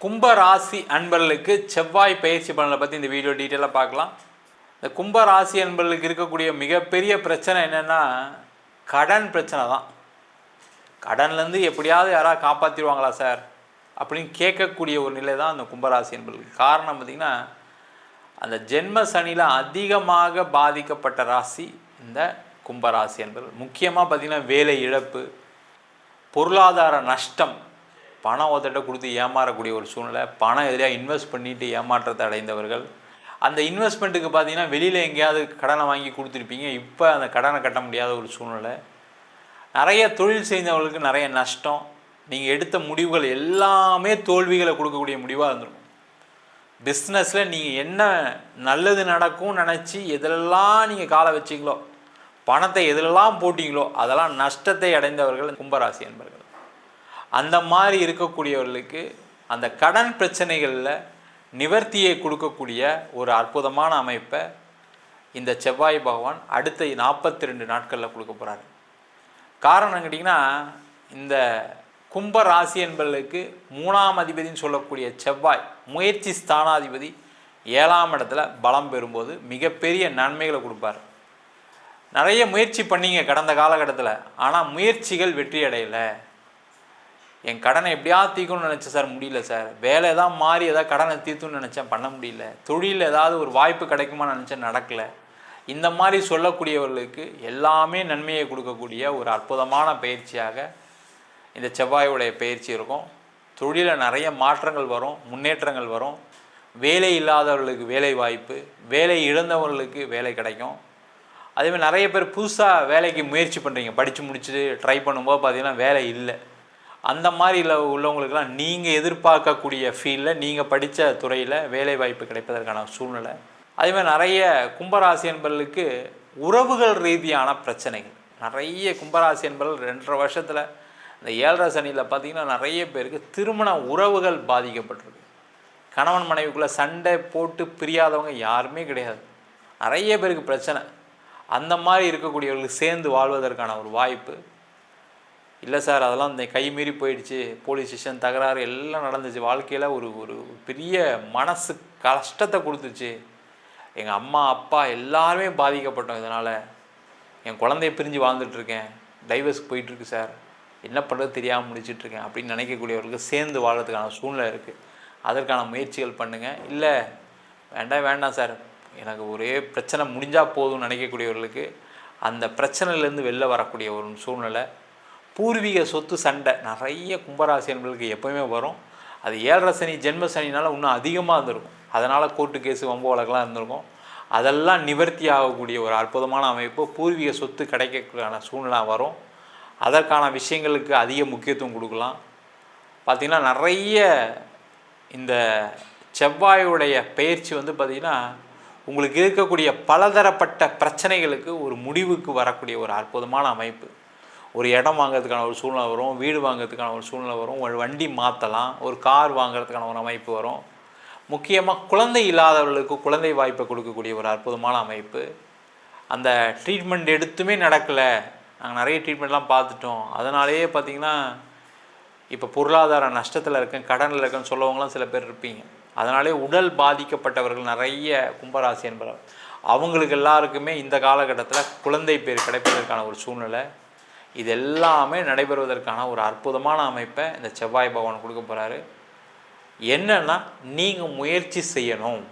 கும்பராசி அன்பர்களுக்கு செவ்வாய் பயிற்சி பலனை பற்றி இந்த வீடியோ டீட்டெயிலாக பார்க்கலாம். இந்த கும்பராசி அன்பர்களுக்கு இருக்கக்கூடிய மிகப்பெரிய பிரச்சனை என்னென்னா கடன் பிரச்சனை தான். கடன்லேருந்து எப்படியாவது யாராவது காப்பாற்றிடுவாங்களா சார் அப்படின்னு கேட்கக்கூடிய ஒரு நிலை தான் அந்த கும்பராசி என்பர்களுக்கு காரணம் பார்த்திங்கன்னா அந்த ஜென்ம சனியில் அதிகமாக பாதிக்கப்பட்ட ராசி இந்த கும்பராசி என்பது முக்கியமாக பார்த்திங்கன்னா வேலை இழப்பு பொருளாதார நஷ்டம் பணம் ஒருத்தட்ட கொடுத்து ஏமாறக்கூடிய ஒரு சூழ்நிலை பணம் எதிரியாக இன்வெஸ்ட் பண்ணிட்டு ஏமாற்றத்தை அடைந்தவர்கள். அந்த இன்வெஸ்ட்மெண்ட்டுக்கு பார்த்தீங்கன்னா வெளியில் எங்கேயாவது கடனை வாங்கி கொடுத்துருப்பீங்க. இப்போ அந்த கடனை கட்ட முடியாத ஒரு சூழ்நிலை. நிறைய தொழில் செய்தவர்களுக்கு நிறைய நஷ்டம். நீங்கள் எடுத்த முடிவுகள் எல்லாமே தோல்விகளை கொடுக்கக்கூடிய முடிவாக இருந்திருக்கும். பிஸ்னஸில் நீங்கள் என்ன நல்லது நடக்கும்னு நினச்சி எதிலெல்லாம் நீங்கள் காலை வச்சிங்களோ பணத்தை எதிலெல்லாம் போட்டிங்களோ அதெல்லாம் நஷ்டத்தை அடைந்தவர்கள் கும்பராசி என்பர்கள் அந்த மாதிரி இருக்கக்கூடியவர்களுக்கு அந்த கடன் பிரச்சனைகளில் நிவர்த்தியை கொடுக்கக்கூடிய ஒரு அற்புதமான அமைப்பை இந்த செவ்வாய் பகவான் அடுத்த நாற்பத்தி ரெண்டு நாட்களில் கொடுக்க போகிறாரு காரணம் கேட்டிங்கன்னா இந்த கும்ப ராசி என்பவர்களுக்கு மூணாம் அதிபதின்னு சொல்லக்கூடிய செவ்வாய் முயற்சி ஸ்தானாதிபதி ஏழாம் இடத்துல பலம் பெறும்போது மிகப்பெரிய நன்மைகளை கொடுப்பார். நிறைய முயற்சி பண்ணீங்க கடந்த காலகட்டத்தில் ஆனால் முயற்சிகள் வெற்றி அடையலை. என் கடனை எப்படியாவது தீர்க்கணும்னு நினச்சேன் சார் முடியல சார். வேலை ஏதாவது மாறி ஏதாவது கடனை தீர்த்துன்னு நினச்சேன் பண்ண முடியல. தொழில் ஏதாவது ஒரு வாய்ப்பு கிடைக்குமான்னு நினச்சேன் நடக்கலை. இந்த மாதிரி சொல்லக்கூடியவர்களுக்கு எல்லாமே நன்மையை கொடுக்கக்கூடிய ஒரு அற்புதமான பயிற்சியாக இந்த செவ்வாயுடைய பயிற்சி இருக்கும். தொழிலில் நிறைய மாற்றங்கள் வரும் முன்னேற்றங்கள் வரும். வேலை இல்லாதவர்களுக்கு வேலை வாய்ப்பு வேலை இழந்தவர்களுக்கு வேலை கிடைக்கும். அதேமாதிரி நிறைய பேர் புதுசாக வேலைக்கு முயற்சி பண்ணுறீங்க படித்து முடிச்சுட்டு ட்ரை பண்ணும்போது பார்த்திங்கன்னா வேலை இல்லை. அந்த மாதிரி உள்ளவங்களுக்கெல்லாம் நீங்கள் எதிர்பார்க்கக்கூடிய ஃபீல்டில் நீங்கள் படித்த துறையில் வேலைவாய்ப்பு கிடைப்பதற்கான சூழ்நிலை. அதேமாதிரி நிறைய கும்பராசி என்பர்களுக்கு உறவுகள் ரீதியான பிரச்சனைகள். நிறைய கும்பராசி என்பர்கள் ரெண்டரை வருஷத்தில் இந்த ஏழரை சனியில் பார்த்திங்கன்னா நிறைய பேருக்கு திருமண உறவுகள் பாதிக்கப்பட்டிருக்கு. கணவன் மனைவிக்குள்ளே சண்டை போட்டு பிரியாதவங்க யாருமே கிடையாது. நிறைய பேருக்கு பிரச்சனை. அந்த மாதிரி இருக்கக்கூடியவர்களுக்கு சேர்ந்து வாழ்வதற்கான ஒரு வாய்ப்பு. இல்லை சார் அதெல்லாம் இந்த கை மீறி போயிடுச்சு. போலீஸ் ஸ்டேஷன் தகராறு எல்லாம் நடந்துச்சு. வாழ்க்கையில் ஒரு ஒரு பெரிய மனசு கஷ்டத்தை கொடுத்துச்சு. எங்கள் அம்மா அப்பா எல்லாருமே பாதிக்கப்பட்டோம் இதனால். என் குழந்தைய பிரிஞ்சு வாழ்ந்துட்டுருக்கேன் டைவர்ஸ்க்கு போயிட்டுருக்கு சார். என்ன பண்ணுறது தெரியாமல் முடிச்சிட்ருக்கேன் அப்படின்னு நினைக்கக்கூடியவர்களுக்கு சேர்ந்து வாழ்கிறதுக்கான சூழ்நிலை இருக்குது அதற்கான முயற்சிகள் பண்ணுங்கள் இல்லை வேண்டாம் வேண்டாம் சார். எனக்கு ஒரே பிரச்சனை முடிஞ்சால் போதும்னு நினைக்கக்கூடியவர்களுக்கு அந்த பிரச்சனையிலேருந்து வெளில வரக்கூடிய ஒரு சூழ்நிலை. பூர்வீக சொத்து சண்டை. நிறைய கும்பராசி என்பர்களுக்கு எப்போவுமே வரும். அது ஏழரை சனி ஜென்ம சனினால் இன்னும் அதிகமாக இருந்திருக்கும். அதனால் கோர்ட்டு கேஸு வம்பு வழக்கெல்லாம் இருந்திருக்கும். அதெல்லாம் நிவர்த்தி ஆகக்கூடிய ஒரு அற்புதமான அமைப்பு. பூர்வீக சொத்து கிடைக்கக்கூடிய சூழ்நிலை வரும். அதற்கான விஷயங்களுக்கு அதிக முக்கியத்துவம் கொடுக்கலாம். பார்த்திங்கன்னா நிறைய இந்த செவ்வாயுடைய பயிற்சி வந்து பார்த்திங்கன்னா உங்களுக்கு இருக்கக்கூடிய பலதரப்பட்ட பிரச்சனைகளுக்கு ஒரு முடிவுக்கு வரக்கூடிய ஒரு அற்புதமான அமைப்பு. ஒரு இடம் வாங்குறதுக்கான ஒரு சூழ்நிலை வரும் வீடு வாங்குறதுக்கான ஒரு சூழ்நிலை வரும் ஒரு வண்டி மாற்றலாம் ஒரு கார் வாங்குறதுக்கான ஒரு அமைப்பு வரும். முக்கியமாக குழந்தை இல்லாதவர்களுக்கு குழந்தை வாய்ப்பை கொடுக்கக்கூடிய ஒரு அற்புதமான அமைப்பு. அந்த ட்ரீட்மெண்ட் எடுத்துமே நடக்கலை. நாங்கள் நிறைய ட்ரீட்மெண்ட்லாம் பார்த்துட்டோம். அதனாலேயே பார்த்திங்கன்னா இப்போ பொருளாதார நஷ்டத்தில் இருக்கேன் கடனில் இருக்கேன்னு சொல்லவங்களாம் சில பேர் இருப்பீங்க. அதனாலே உடல் பாதிக்கப்பட்டவர்கள் நிறைய கும்பராசி என்பவர். அவங்களுக்கு எல்லாருக்குமே இந்த காலகட்டத்தில் குழந்தை பேர் கிடைப்பதற்கான ஒரு சூழ்நிலை. இது எல்லாமே நடைபெறுவதற்கான ஒரு அற்புதமான அமைப்பை இந்த செவ்வாய் பகவான் கொடுக்க போகிறாரு என்னென்னா நீங்கள் முயற்சி செய்யணும்.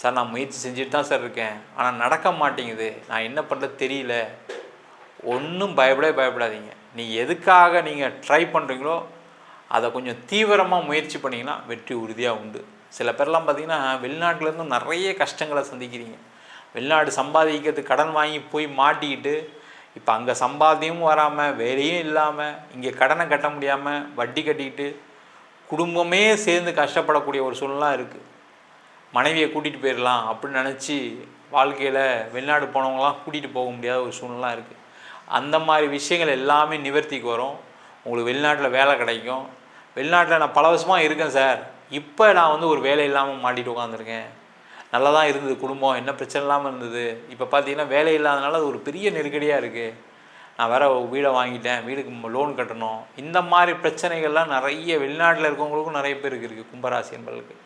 சார் நான் முயற்சி செஞ்சுட்டு தான் சார் இருக்கேன். ஆனால் நடக்க மாட்டேங்குது. நான் என்ன பண்ணுறது தெரியல. ஒன்றும் பயப்படவே பயப்படாதீங்க. நீங்கள் எதுக்காக நீங்கள் ட்ரை பண்ணுறீங்களோ அதை கொஞ்சம் தீவிரமாக முயற்சி பண்ணிங்கன்னா வெற்றி உறுதியாக உண்டு. சில பேர்லாம் பார்த்தீங்கன்னா வெளிநாட்டிலேருந்து நிறைய கஷ்டங்களை சந்திக்கிறீங்க. வெளிநாடு சம்பாதிக்கிறதுக்கு கடன் வாங்கி போய் மாட்டிக்கிட்டு இப்போ அங்கே சம்பாத்தியமும் வராமல் வேலையும் இல்லாமல் இங்கே கடனை கட்ட முடியாமல் வட்டி கட்டிக்கிட்டு குடும்பமே சேர்ந்து கஷ்டப்படக்கூடிய ஒரு சூழ்நிலாம் இருக்குது மனைவியை கூட்டிகிட்டு போயிடலாம் அப்படின்னு நினச்சி வாழ்க்கையில் வெளிநாடு போனவங்களாம் கூட்டிகிட்டு போக முடியாத ஒரு சூழ்நிலாம் இருக்குது அந்த மாதிரி விஷயங்கள் எல்லாமே நிவர்த்திக்கு வரும். உங்களுக்கு வெளிநாட்டில் வேலை கிடைக்கும். வெளிநாட்டில் நான் பல வருஷமாக இருக்கேன் சார். இப்போ நான் வந்து ஒரு வேலை இல்லாமல் மாட்டிட்டு உட்காந்துருக்கேன் நல்லா தான் இருந்தது குடும்பம் என்ன பிரச்சனை இல்லாமல் இருந்தது. இப்போ பார்த்தீங்கன்னா வேலை இல்லாதனால அது ஒரு பெரிய நெருக்கடியாக இருக்குது நான் வேறு வீடை வாங்கிட்டேன் வீடுக்கு லோன் கட்டணும். இந்த மாதிரி பிரச்சனைகள்லாம் நிறைய வெளிநாட்டில் இருக்கவங்களுக்கும் நிறைய பேருக்கு இருக்குது கும்பராசி என்பதற்கு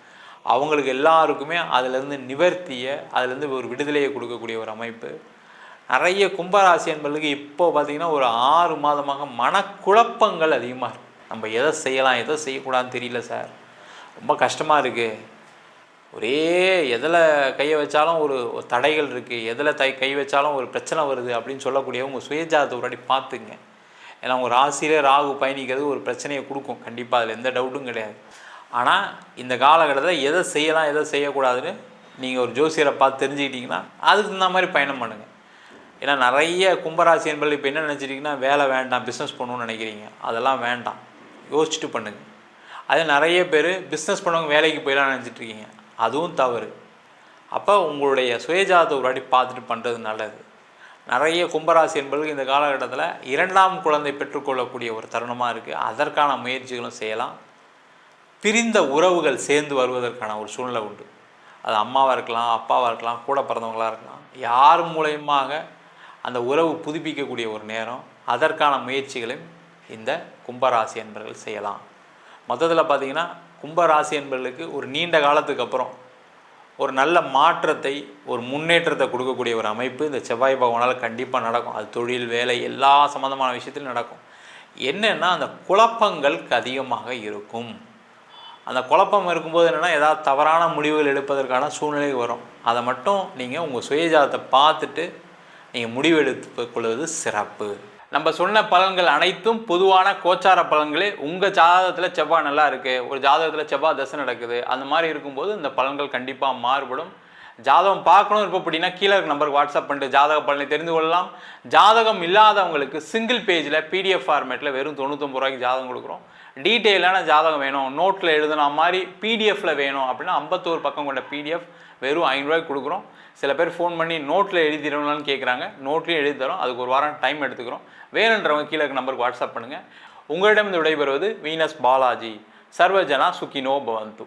அவங்களுக்கு எல்லாருக்குமே அதுலேருந்து நிவர்த்தியை அதுலேருந்து ஒரு விடுதலையை கொடுக்கக்கூடிய ஒரு அமைப்பு. நிறைய கும்பராசி என்பதற்கு இப்போ பார்த்திங்கன்னா ஒரு ஆறு மாதமாக மனக்குழப்பங்கள் அதிகமாக இருக்குது நம்ம எதை செய்யலாம் எதை செய்யக்கூடாதுன்னு தெரியல சார். ரொம்ப கஷ்டமாக இருக்குது ஒரே எதில் கையை வச்சாலும் ஒரு தடைகள் இருக்குது எதில் தை கை வச்சாலும் ஒரு பிரச்சனை வருது அப்படின்னு சொல்லக்கூடிய உங்கள் சுயஜாதத்தை ஒரு வாட்டி பார்த்துங்க ஏன்னா உங்கள் ராசியிலே ராகு பயணிக்கிறது ஒரு பிரச்சனையை கொடுக்கும். கண்டிப்பாக அதில் எந்த டவுட்டும் கிடையாது. ஆனால் இந்த காலகட்டத்தில் எதை செய்யலாம் எதை செய்யக்கூடாதுன்னு நீங்கள் ஒரு ஜோசியரை பார்த்து தெரிஞ்சுக்கிட்டிங்கன்னா அதுக்கு இந்த மாதிரி பயணம் பண்ணுங்கள் ஏன்னா நிறைய கும்பராசி என்பது இப்போ என்ன நினச்சிட்டிங்கன்னா வேலை வேண்டாம் பிஸ்னஸ் பண்ணணும்னு நினைக்கிறீங்க. அதெல்லாம் வேண்டாம். யோசிச்சுட்டு பண்ணுங்கள் அதே நிறைய பேர் பிஸ்னஸ் பண்ணவங்க வேலைக்கு போயிடலாம் நினச்சிட்ருக்கீங்க அதுவும் தவறு. அப்போ உங்களுடைய சுயஜாதத்தை ஒரு வாட்டி பார்த்துட்டு பண்ணுறது நல்லது. நிறைய கும்பராசி என்பது இந்த காலகட்டத்தில் இரண்டாம் குழந்தை பெற்றுக்கொள்ளக்கூடிய ஒரு தருணமாக இருக்குது அதற்கான முயற்சிகளும் செய்யலாம். பிரிந்த உறவுகள் சேர்ந்து வருவதற்கான ஒரு சூழ்நிலை உண்டு. அது அம்மாவாக இருக்கலாம் அப்பாவாக இருக்கலாம் கூட பிறந்தவங்களாக இருக்கலாம். யார் மூலயமாக அந்த உறவு புதுப்பிக்கக்கூடிய ஒரு நேரம். அதற்கான முயற்சிகளையும் இந்த கும்பராசி என்பர்கள் செய்யலாம். மொத்தத்தில் பார்த்தீங்கன்னா கும்பராசி என்பவர்களுக்கு ஒரு நீண்ட காலத்துக்கு அப்புறம் ஒரு நல்ல மாற்றத்தை ஒரு முன்னேற்றத்தை கொடுக்கக்கூடிய ஒரு அமைப்பு இந்த செவ்வாய் பகவானால் கண்டிப்பாக நடக்கும். அது தொழில் வேலை எல்லா சம்மந்தமான விஷயத்திலும் நடக்கும். என்னென்னா அந்த குழப்பங்களுக்கு அதிகமாக இருக்கும். அந்த குழப்பம் இருக்கும்போது என்னென்னா ஏதாவது தவறான முடிவுகள் எடுப்பதற்கான சூழ்நிலை வரும். அதை மட்டும் நீங்கள் உங்கள் சுயஜாதத்தை பார்த்துட்டு நீங்கள் முடிவெடுத்து கொள்வது சிறப்பு. நம்ம சொன்ன பலன்கள் அனைத்தும் பொதுவான கோச்சார பலன்களே உங்கள் ஜாதகத்தில் செவ்வாய் நல்லா இருக்குது ஒரு ஜாதகத்தில் செவ்வாய் தசை நடக்குது அந்த மாதிரி இருக்கும்போது இந்த பலன்கள் கண்டிப்பாக மாறுபடும். ஜாதகம் பார்க்கணும் இருப்போம் அப்படின்னா கீழே இருக்க நம்பருக்கு வாட்ஸ்அப் பண்ணிட்டு ஜாதக பலனை தெரிந்து கொள்ளலாம். ஜாதகம் இல்லாதவங்களுக்கு சிங்கிள் பேஜில் பிடிஎஃப் ஃபார்மேட்டில் வெறும் தொண்ணூத்தொம்பது ரூபாய்க்கு ஜாதகம் கொடுக்குறோம். டீட்டெயிலான ஜாதகம் வேணும். நோட்டில் எழுதுன மாதிரி பிடிஎஃப்பில் வேணும் அப்படின்னா ஐம்பத்தோரு பக்கம் கொண்ட பிடிஎஃப் வெறும் ஐநூறுரூவாய்க்கு கொடுக்குறோம். சில பேர் ஃபோன் பண்ணி நோட்டில் எழுதிடணும்னு கேட்குறாங்க நோட்லேயும் எழுதி தரோம். அதுக்கு ஒரு வாரம் டைம் எடுத்துக்கிறோம். வேணுன்றவங்க கீழே இருக்க நம்பருக்கு வாட்ஸ்அப் பண்ணுங்கள் உங்களிடம் இந்த விடைபெறுவது வீனஸ் பாலாஜி. சர்வஜனா சுக்கினோ பவந்து.